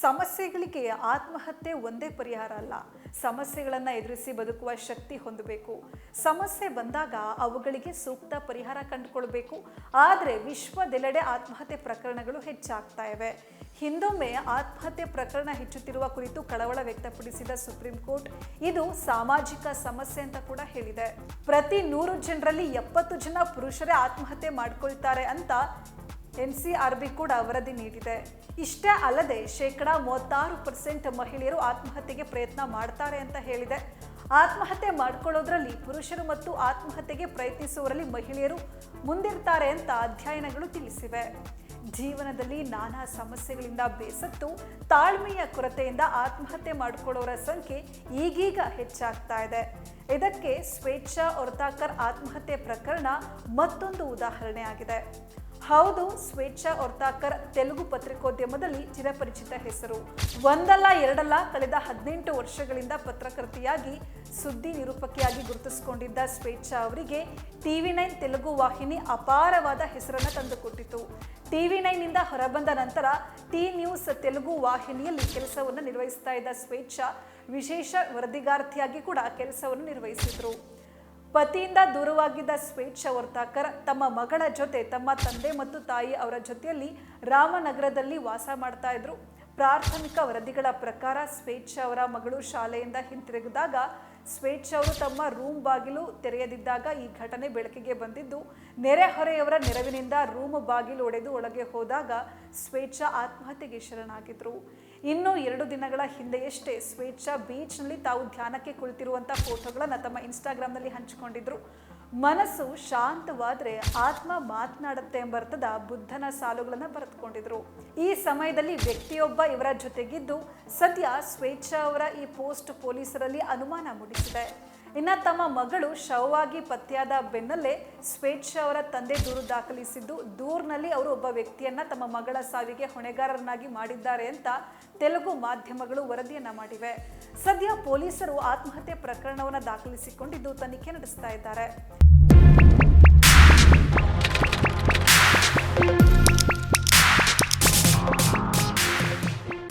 ಸಮಸ್ಯೆಗಳಿಗೆ ಆತ್ಮಹತ್ಯೆ ಒಂದೇ ಪರಿಹಾರ ಅಲ್ಲ. ಸಮಸ್ಯೆಗಳನ್ನು ಎದುರಿಸಿ ಬದುಕುವ ಶಕ್ತಿ ಹೊಂದಬೇಕು. ಸಮಸ್ಯೆ ಬಂದಾಗ ಅವುಗಳಿಗೆ ಸೂಕ್ತ ಪರಿಹಾರ ಕಂಡುಕೊಳ್ಬೇಕು. ಆದರೆ ವಿಶ್ವದೆಲ್ಲೆಡೆ ಆತ್ಮಹತ್ಯೆ ಪ್ರಕರಣಗಳು ಹೆಚ್ಚಾಗ್ತಾ ಇವೆ. ಹಿಂದೊಮ್ಮೆ ಆತ್ಮಹತ್ಯೆ ಪ್ರಕರಣ ಹೆಚ್ಚುತ್ತಿರುವ ಕುರಿತು ಕಳವಳ ವ್ಯಕ್ತಪಡಿಸಿದ ಸುಪ್ರೀಂ ಕೋರ್ಟ್ ಇದು ಸಾಮಾಜಿಕ ಸಮಸ್ಯೆ ಅಂತ ಕೂಡ ಹೇಳಿದೆ. ಪ್ರತಿ ನೂರು ಜನರಲ್ಲಿ ಎಪ್ಪತ್ತು ಜನ ಪುರುಷರೇ ಆತ್ಮಹತ್ಯೆ ಮಾಡ್ಕೊಳ್ತಾರೆ ಅಂತ ಎನ್ ಸಿ ಆರ್ ಬಿ ಕೂಡ ವರದಿ ನೀಡಿದೆ. ಇಷ್ಟೇ ಅಲ್ಲದೆ ಶೇಕಡಾ ಮೂವತ್ತಾರು ಪರ್ಸೆಂಟ್ ಮಹಿಳೆಯರು ಆತ್ಮಹತ್ಯೆಗೆ ಪ್ರಯತ್ನ ಮಾಡ್ತಾರೆ ಅಂತ ಹೇಳಿದೆ. ಆತ್ಮಹತ್ಯೆ ಮಾಡ್ಕೊಳ್ಳೋದ್ರಲ್ಲಿ ಪುರುಷರು ಮತ್ತು ಆತ್ಮಹತ್ಯೆಗೆ ಪ್ರಯತ್ನಿಸುವವರಲ್ಲಿ ಮಹಿಳೆಯರು ಮುಂದಿರ್ತಾರೆ ಅಂತ ಅಧ್ಯಯನಗಳು ತಿಳಿಸಿವೆ. ಜೀವನದಲ್ಲಿ ನಾನಾ ಸಮಸ್ಯೆಗಳಿಂದ ಬೇಸತ್ತು ತಾಳ್ಮೆಯ ಕೊರತೆಯಿಂದ ಆತ್ಮಹತ್ಯೆ ಮಾಡಿಕೊಳ್ಳೋರ ಸಂಖ್ಯೆ ಈಗೀಗ ಹೆಚ್ಚಾಗ್ತಾ ಇದೆ. ಇದಕ್ಕೆ ಸ್ವೇಚ್ಛಾ ಒರ್ತಾಕರ್ ಆತ್ಮಹತ್ಯೆ ಪ್ರಕರಣ ಮತ್ತೊಂದು ಉದಾಹರಣೆ ಆಗಿದೆ ಹೌದು, ಸ್ವೇಚ್ಛಾ ಒರ್ತಾಕರ್ ತೆಲುಗು ಪತ್ರಿಕೋದ್ಯಮದಲ್ಲಿ ಚಿರಪರಿಚಿತ ಹೆಸರು. ಒಂದಲ್ಲ, ಎರಡಲ್ಲ ಕಳೆದ ಹದಿನೆಂಟು ವರ್ಷಗಳಿಂದ ಪತ್ರಕರ್ತೆಯಾಗಿ, ಸುದ್ದಿ ನಿರೂಪಕಿಯಾಗಿ ಗುರುತಿಸಿಕೊಂಡಿದ್ದ ಸ್ವೇಚ್ಛಾ ಅವರಿಗೆ ಟಿವಿ ನೈನ್ ತೆಲುಗು ವಾಹಿನಿ ಅಪಾರವಾದ ಹೆಸರನ್ನು ತಂದುಕೊಟ್ಟಿತು. ಟಿವಿ ನೈನ್ನಿಂದ ಹೊರಬಂದ ನಂತರ ಟಿ ನ್ಯೂಸ್ ತೆಲುಗು ವಾಹಿನಿಯಲ್ಲಿ ಕೆಲಸವನ್ನು ನಿರ್ವಹಿಸ್ತಾ ಇದ್ದ ಸ್ವೇಚ್ಛಾ ವಿಶೇಷ ವರದಿಗಾರ್ಥಿಯಾಗಿ ಕೂಡ ಕೆಲಸವನ್ನು ನಿರ್ವಹಿಸಿದ್ರು. ಪತಿಯಿಂದ ದೂರವಾಗಿದ್ದ ಸ್ವೇಚ್ಛ ವರ್ತಾಕರ್, ತಮ್ಮ ಮಗಳ ಜೊತೆ, ತಮ್ಮ ತಂದೆ ಮತ್ತು ತಾಯಿ ಅವರ ಜೊತೆಯಲ್ಲಿ ರಾಮನಗರದಲ್ಲಿ ವಾಸ ಮಾಡ್ತಾ ಇದ್ರು. ಪ್ರಾಥಮಿಕ ವರದಿಗಳ ಪ್ರಕಾರ ಸ್ವೇಚ್ಛ ಅವರ ಮಗಳು ಶಾಲೆಯಿಂದ ಹಿಂತಿರುಗಿದಾಗ ಸ್ವೇಚ್ಛ ಅವರು ತಮ್ಮ ರೂಮ್ ಬಾಗಿಲು ತೆರೆಯದಿದ್ದಾಗ ಈ ಘಟನೆ ಬೆಳಕಿಗೆ ಬಂದಿದ್ದು. ನೆರೆಹೊರೆಯವರ ನೆರವಿನಿಂದ ರೂಮ್ ಬಾಗಿಲು ಒಡೆದು ಒಳಗೆ ಹೋದಾಗ ಸ್ವೇಚ್ಛ ಆತ್ಮಹತ್ಯೆಗೆ ಶರಣಾಗಿದ್ರು. ಇನ್ನು ಎರಡು ದಿನಗಳ ಹಿಂದೆಯಷ್ಟೇ ಸ್ವೇಚ್ಛಾ ಬೀಚ್ನಲ್ಲಿ ತಾವು ಧ್ಯಾನಕ್ಕೆ ಕುಳಿತಿರುವಂಥ ಫೋಟೋಗಳನ್ನು ತಮ್ಮ ಇನ್ಸ್ಟಾಗ್ರಾಮ್ನಲ್ಲಿ ಹಂಚಿಕೊಂಡಿದ್ರು. ಮನಸ್ಸು ಶಾಂತವಾದರೆ ಆತ್ಮ ಮಾತನಾಡುತ್ತೆ ಎಂಬರ್ಥದ ಬುದ್ಧನ ಸಾಲುಗಳನ್ನು ಬರೆದುಕೊಂಡಿದ್ರು. ಈ ಸಮಯದಲ್ಲಿ ವ್ಯಕ್ತಿಯೊಬ್ಬ ಇವರ ಜೊತೆಗಿದ್ದು ಸದ್ಯ ಸ್ವೇಚ್ಛಾ ಅವರ ಈ ಪೋಸ್ಟ್ ಪೊಲೀಸರಲ್ಲಿ ಅನುಮಾನ ಮೂಡಿಸಿದೆ. ಇನ್ನು ತಮ್ಮ ಮಗಳು ಶವವಾಗಿ ಪತ್ತೆಯಾದ ಬೆನ್ನಲ್ಲೇ ಸ್ವೇಚ್ಛ ಅವರ ತಂದೆ ದೂರು ದಾಖಲಿಸಿದ್ದು. ದೂರಿನಲ್ಲಿ ಅವರು ಒಬ್ಬ ವ್ಯಕ್ತಿಯನ್ನ ತಮ್ಮ ಮಗಳ ಸಾವಿಗೆ ಹೊಣೆಗಾರರನ್ನಾಗಿ ಮಾಡಿದ್ದಾರೆ ಅಂತ ತೆಲುಗು ಮಾಧ್ಯಮಗಳು ವರದಿಯನ್ನ ಮಾಡಿವೆ. ಸದ್ಯ ಪೊಲೀಸರು ಆತ್ಮಹತ್ಯೆ ಪ್ರಕರಣವನ್ನು ದಾಖಲಿಸಿಕೊಂಡಿದ್ದು ತನಿಖೆ ನಡೆಸ್ತಾ ಇದ್ದಾರೆ.